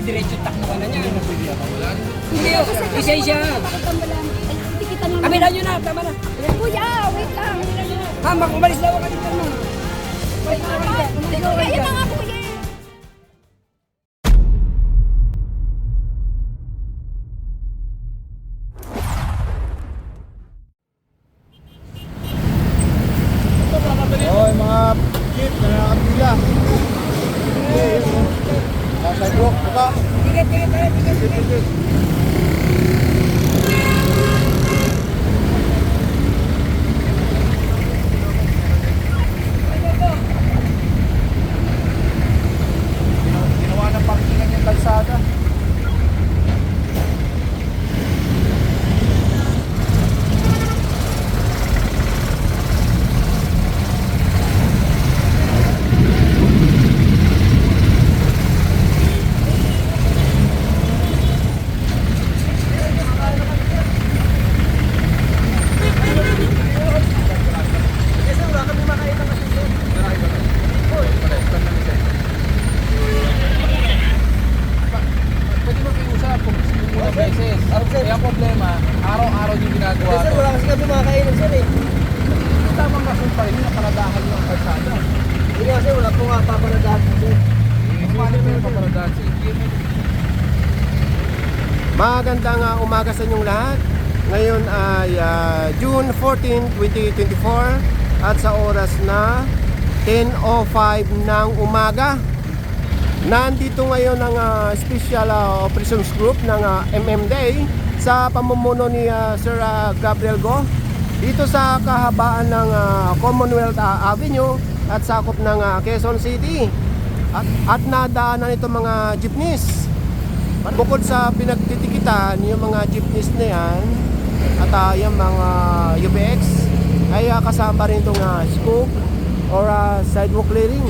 diretso takbuhan na niya. Hindi ako sa Isa isa. Hindi kita naman. Kabilan nyo na, tama na. Kuya, wait lang. Kabilan na. Ha, mag- umalis na ako kanina na. Wait lang. Kaya nga po umaga sa inyong lahat. Ngayon ay ah, June 14, 2024 at sa oras na 10.05 ng umaga. Nandito ngayon ang ah, Special ah, Operations Group ng ah, MMDA sa pamumuno ni ah, Sir ah, Gabriel Go dito sa kahabaan ng ah, Commonwealth ah, Avenue at sakop ng ah, Quezon City. At, at nadaanan ito mga jeepneys Bukod sa pinagtitikitan yung mga jeepneys na yan at ah, yung mga UBX ay ah, kasama rin itong uh, scoop or ah, sidewalk clearing.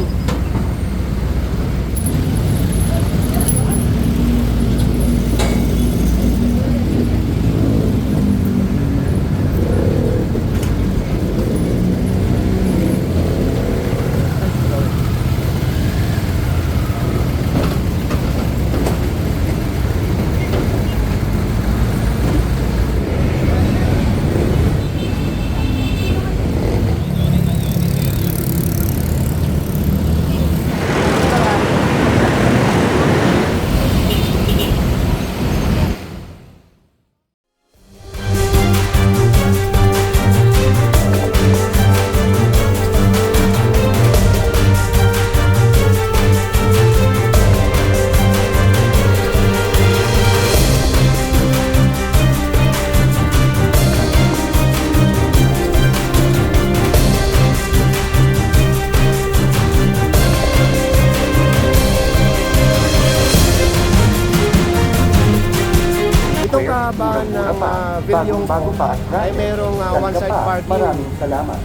Vilyong ay mayroong ah, one-side parking. Maraming salamat.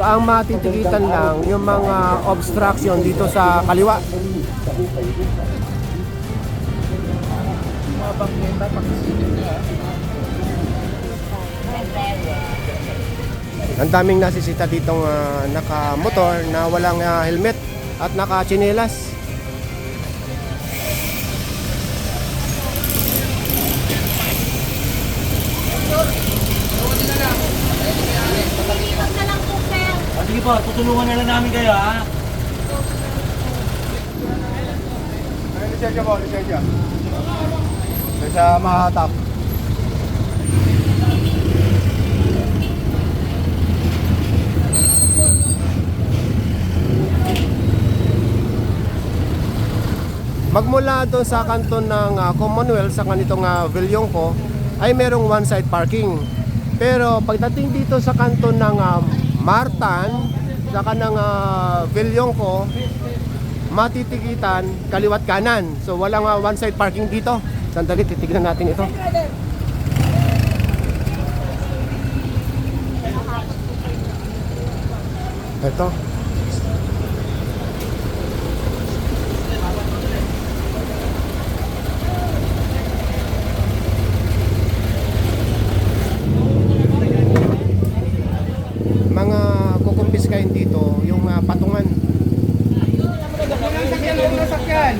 Ang matitikitan lang yung mga obstruction dito sa kaliwa. Ang daming nasisita ditong ah, naka-motor na walang ah, helmet at naka-chinelas. Sige po, tutulungan na lang namin kayo ha. Ay, po, lisensya. Sa mahatap. Magmula doon sa kanton ng ah, Commonwealth sa kanitong uh, Vilyongko ay merong one side parking. Pero pagdating dito sa kanton ng ah, Martan sa kanang uh, Vilyongko matitikitan kaliwat kanan. So walang uh, one side parking dito. Sandali titignan natin ito. Ito. Mga kukumpiskahin dito yung uh, patungan. Sakyan, huwag na sakyan.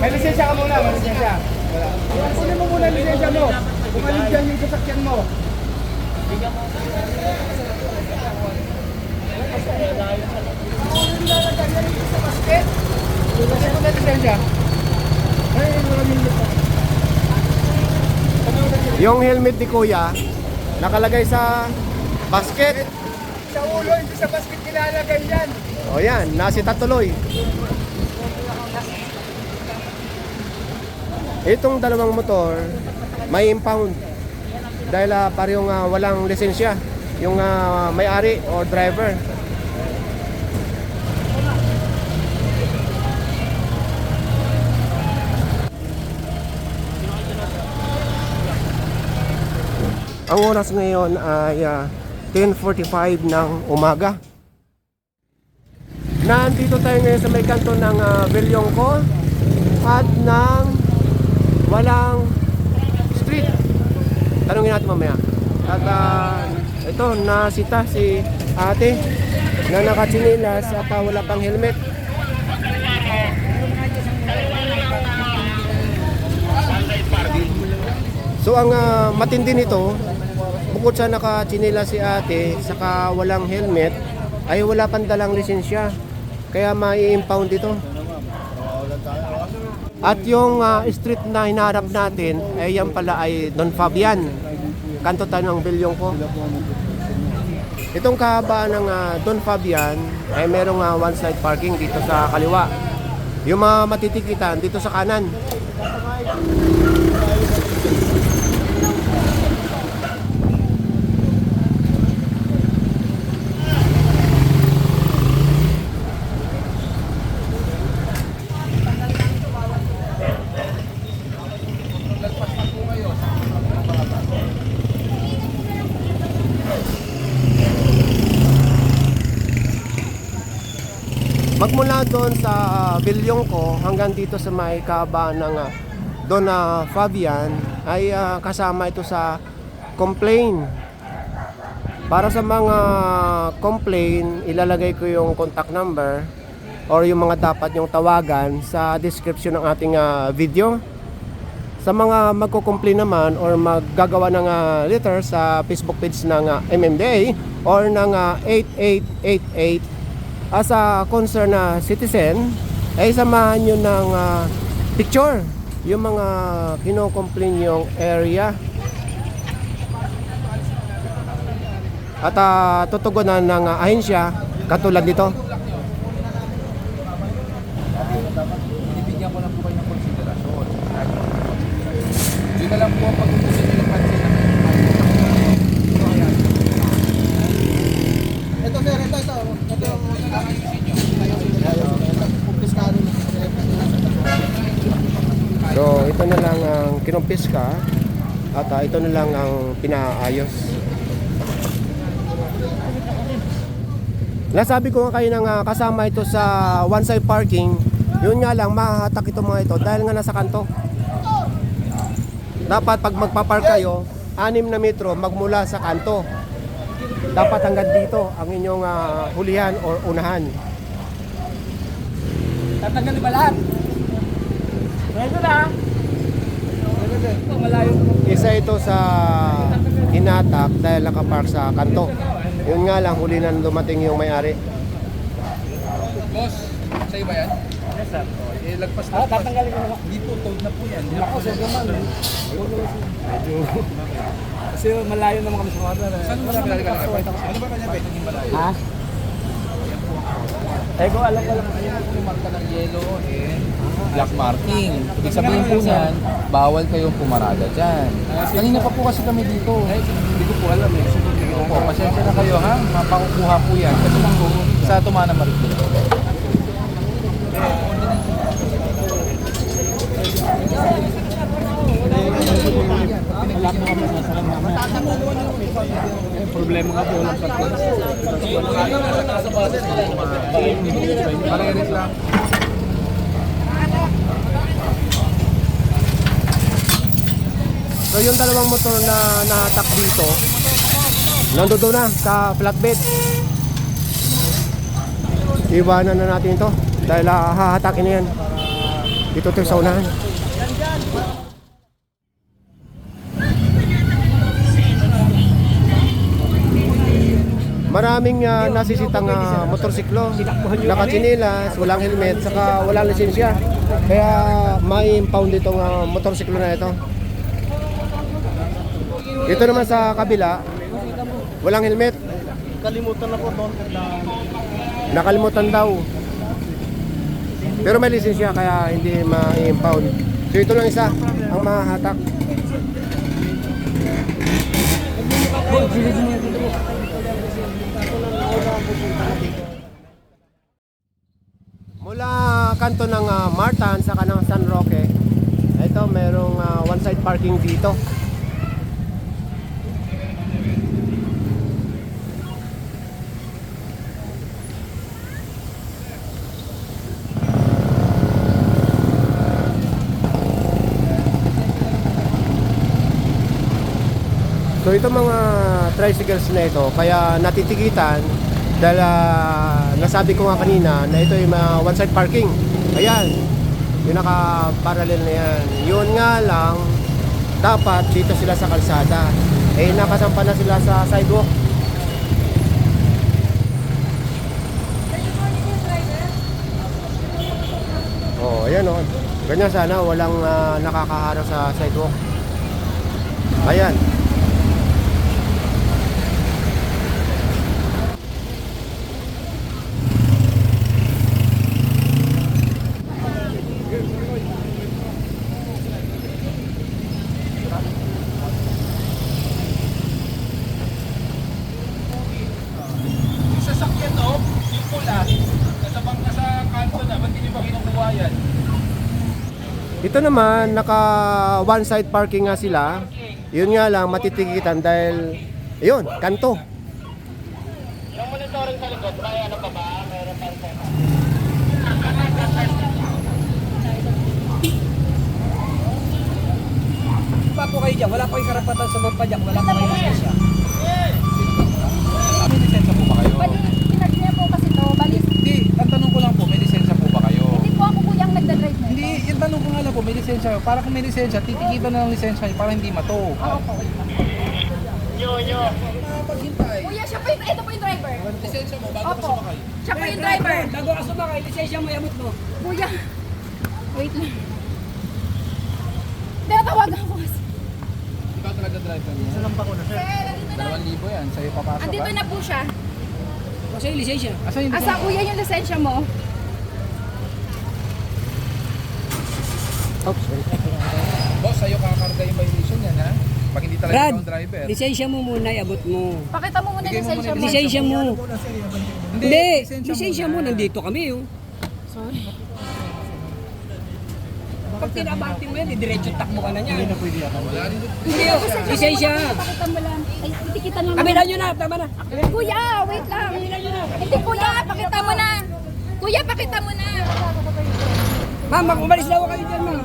May lisensya ka muna, may lisensya. Wala. Kunin mo muna lisensya mo. Bumalik dyan yung sasakyan mo. Yung helmet ni Kuya, nakalagay sa basket. Sa ulo, hindi sa basket nilalagay yan. O yan, nasita tuloy. Itong dalawang motor, may impound. Dahil uh, parehong ah, walang lisensya. Yung ah, may-ari o driver. Ang oras ngayon ay ah, 10.45 ng umaga. Nandito tayo ngayon sa may kanto ng uh, Belyongko at ng walang street. Tanungin natin mamaya. At ah, ito, nasita si ate na nakatsinilas at ah, wala pang helmet. So ang ah, matindi nito, bukod sa nakatsinilas si ate, saka walang helmet, ay wala pang dalang lisensya. Kaya mai-impound ito. At yung ah, street na hinaharap natin, ay yan pala ay Don Fabian. Kanto tayo ng bilyong ko. Itong kahabaan ng ah, Don Fabian ay merong ah, one side parking dito sa kaliwa. Yung mga matitikitan dito sa kanan. Magmula doon sa uh, bilyong ko hanggang dito sa may kahabaan ng uh, ah, Fabian ay ah, kasama ito sa complain. Para sa mga complain, ilalagay ko yung contact number or yung mga dapat yung tawagan sa description ng ating ah, video. Sa mga magko-complain naman or maggagawa ng ah, letter sa Facebook page ng ah, MMDA or ng ah, 8888 as a concerned na citizen ay samahan nyo ng ah, picture. Yung mga kinocomplain yung area. At uh, tutugunan ng ah, ahensya katulad nito Bibigyan ko lang po kayo ng konsiderasyon. Yun na lang po ang pag-uusap ng pansin na Ito sir, ito, ito. Ito yung kumpiskado na. So ito na lang ang kinumpiska at ah, ito na lang ang pinaayos. Nasabi ko nga kayo nang ah, kasama ito sa one side parking. Yun nga lang mahahatak ito mga ito dahil nga nasa kanto. Dapat pag magpapark kayo 6 na metro magmula sa kanto. Dapat hanggang dito ang inyong ah, hulihan or unahan. Tatanggalin ba lahat? Malayo naman. Isa ito sa hinatak dahil nakapark sa kanto. Yun nga lang, huli na dumating yung may-ari. Boss, sa'yo ba yan? Yes, sir. Eh, lagpas na. Ah, tatanggalin ko naman. Hindi po, toad na po yan. Hindi na Ako, po sir, gaman. Kasi malayo naman kami sa mga Saan mo sabi talaga? Ano ba kanya pwede yung malayo? Ha? Eh, kung alam ko lang. Yung marka ng yellow and black marking. Ibig sabihin po niyan, bawal kayong pumarada dyan. Kanina pa po kasi kami dito. Hindi ko po alam eh. Opo, pasensya na kayo ha. Mapakukuha po yan. Kasi po, sa Tumana Marikina. Sa. Eh, problema nga po walang parking. Pare-res lang. So yung dalawang motor na nahatak dito, nandoon na sa flatbed. Iwanan na natin ito dahil hahatakin na yan. Ito tayo sa unahan. Maraming uh, nasisitang uh, motorsiklo, nakachinilas, walang helmet, saka walang lisensya. Kaya may impound itong uh, motorsiklo na ito. Ito naman sa kabila, walang helmet. Kalimutan na po doon. Nakalimutan daw. Pero may lisensya kaya hindi ma-impound. So ito lang isa ang mahahatak. Mula kanto ng ah, Martan sa kanang San Roque, ito merong ah, one side parking dito. So ito mga tricycles na ito, kaya natitikitan dahil ah, nasabi ko nga kanina na ito yung mga one side parking. Ayan, yung naka-parallel na yan. Yun nga lang, dapat dito sila sa kalsada. Eh nakasampa na sila sa sidewalk. Oh, ayan oh. Ganyan sana walang ah, nakakaharang sa sidewalk. Ayan. Sasakyan no, yung pula, nasa bang nasa kanto na, ba't hindi ba kinukuha yan? Ito naman, naka one side parking nga sila. Yun nga lang, matitikitan dahil, yun, kanto. Pa po kayo dyan. Wala po kayong karapatan sa magpadyak. Wala po kayong lisensya. May lisensya po ba kayo? Bali, pinag po kasi to. Bali, Hindi, ang tanong ko lang po, may lisensya po ba kayo? hindi po ako kuyang nagdadrive na ito. Hindi, yung tanong ko nga lang po, may lisensya kayo. Para kung may lisensya, titikitan na ng lisensya niyo para hindi mato. Oo po. Kuya, siya po yung, ito po yung driver. Lisensya mo, bago Opo. ka sumakay. Siya po yung driver. Bago ka sumakay, lisensya mo, yamot mo. Kuya, wait lang. Tinatawagan ko kasi. Ikaw talaga driver mo. Sir, andito na. Dalawang libo yan, sa'yo papasok Andito na po siya. Kasi yung lisensya. Asa yung Asa kuya yung lisensya mo? Oops, sorry. Boss, sa'yo kakarga yung violation yan ha? Pag hindi talaga Brad, ang driver. lisensya mo muna, iabot mo. Pakita mo muna Bigay mo lisensya muna mo. Lisensya mo. Hindi, lisensya mo, nandito kami. Oh. Sorry. Pag tinabati mo yan, diretso takbo ka na niyan. Hindi na pwede Wala rin doon. Hindi, oh. lisensya. Pakita mo lang. Ay, tikitan lang. Kami na nyo na, tama na. Kuya, wait lang. Hindi kuya, pakita mo na. Kuya, pakita mo na. Ma'am, mag- umalis daw kayo dyan, ma'am.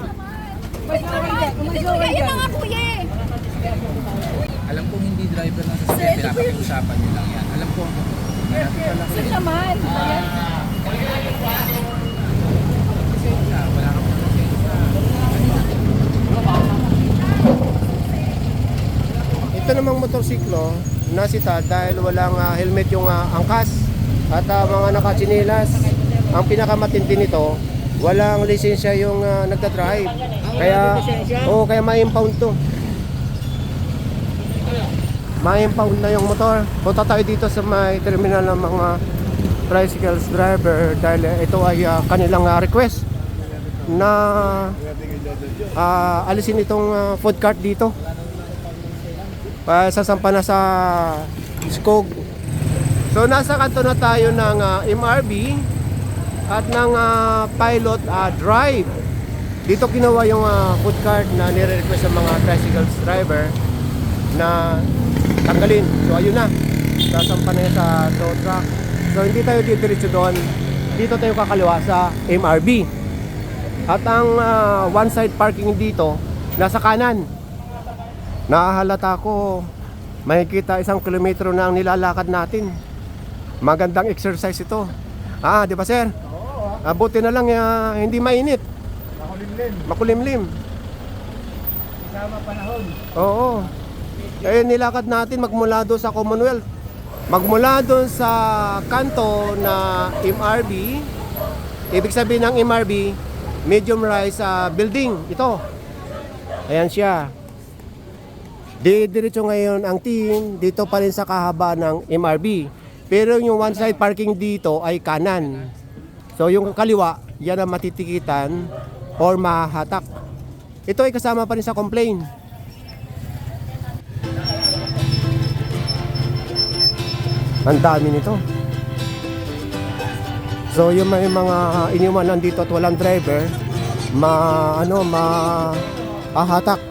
Umalis daw kayo dyan. Umalis daw kayo dyan. kuya eh. Alam kong hindi driver ng sasakyan, pinapakiusapan nyo lang yan. Alam ko, Sir naman. lisensya, wala ka pang lisensya. Ito namang motorsiklo, nasita dahil walang ah, helmet yung ah, angkas at ah, mga nakatsinilas. Ang pinakamatindi nito, walang lisensya yung ah, nagdadrive. Kaya, oo, kaya ma-impound to. Ma-impound na yung motor. Punta tayo dito sa may terminal ng mga tricycles driver dahil ito ay ah, kanilang ah, request na ah, alisin itong ah, food cart dito pa sasampa na sa Skog. So nasa kanto na tayo ng ah, MRB at ng ah, Pilot ah, Drive. Dito kinuha yung ah, food cart na nire-request ng mga tricycles driver na tanggalin. So ayun na. Sasampa na sa tow truck. So hindi tayo didiretso doon. Dito tayo kakaliwa sa MRB. At ang ah, one side parking dito nasa kanan. Nakahalata ko makikita isang kilometro na ang nilalakad natin. Magandang exercise ito. Ah, di ba sir? Oo. Ah, buti na lang ah, hindi mainit. Makulimlim. Makulimlim. Sama panahon. Oo. Eh nilakad natin magmula doon sa Commonwealth. Magmula doon sa kanto na MRB, ibig sabihin ng MRB, medium rise ah, building. Ito. Ayan siya. Didiretso ngayon ang team dito pa rin sa kahaba ng MRB. Pero yung one side parking dito ay kanan. So yung kaliwa, yan ang matitikitan or mahahatak. Ito ay kasama pa rin sa complaint. Ang dami nito. So yung may mga iniwanan dito at walang driver, ma ano ma ahatak.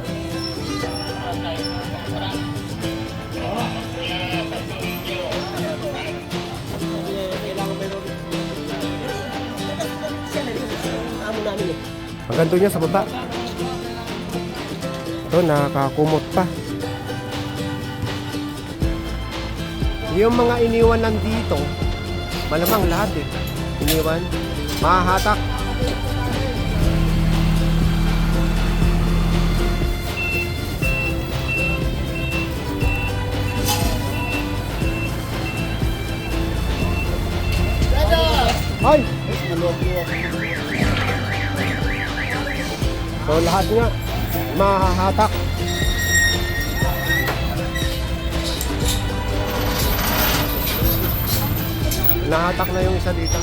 Ang ganto niya sa baba. Ito, nakakumot pa. Yung mga iniwan nandito, malamang lahat eh. Iniwan, mahahatak. Ay! So lahat nga, mahahatak. Nahatak na yung isa dito.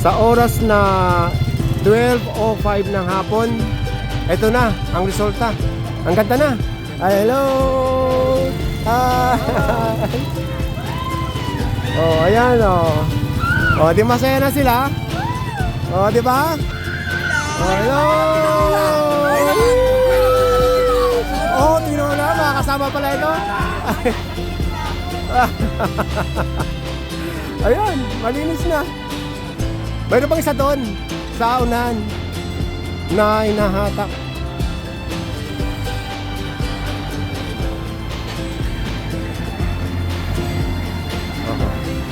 Sa oras na 12.05 ng hapon, ito na ang resulta. Ang ganda na. Ay, hello! Hi! Oh, ayan oh. Oh, di masaya na sila? Oh, di ba? Oh, hello! Oh, tino na, mga kasama pala ito. Ayan, malinis na. Mayroon pang isa doon sa unan na inahatak.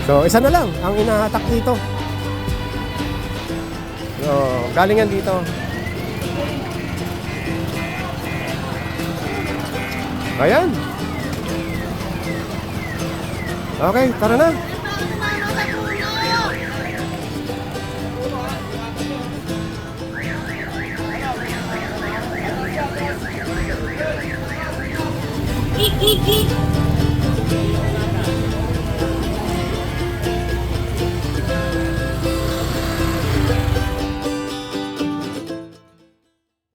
So, isa na lang ang inahatak dito. So, galingan dito. Ayan. Okay, tara na. Eek, eek.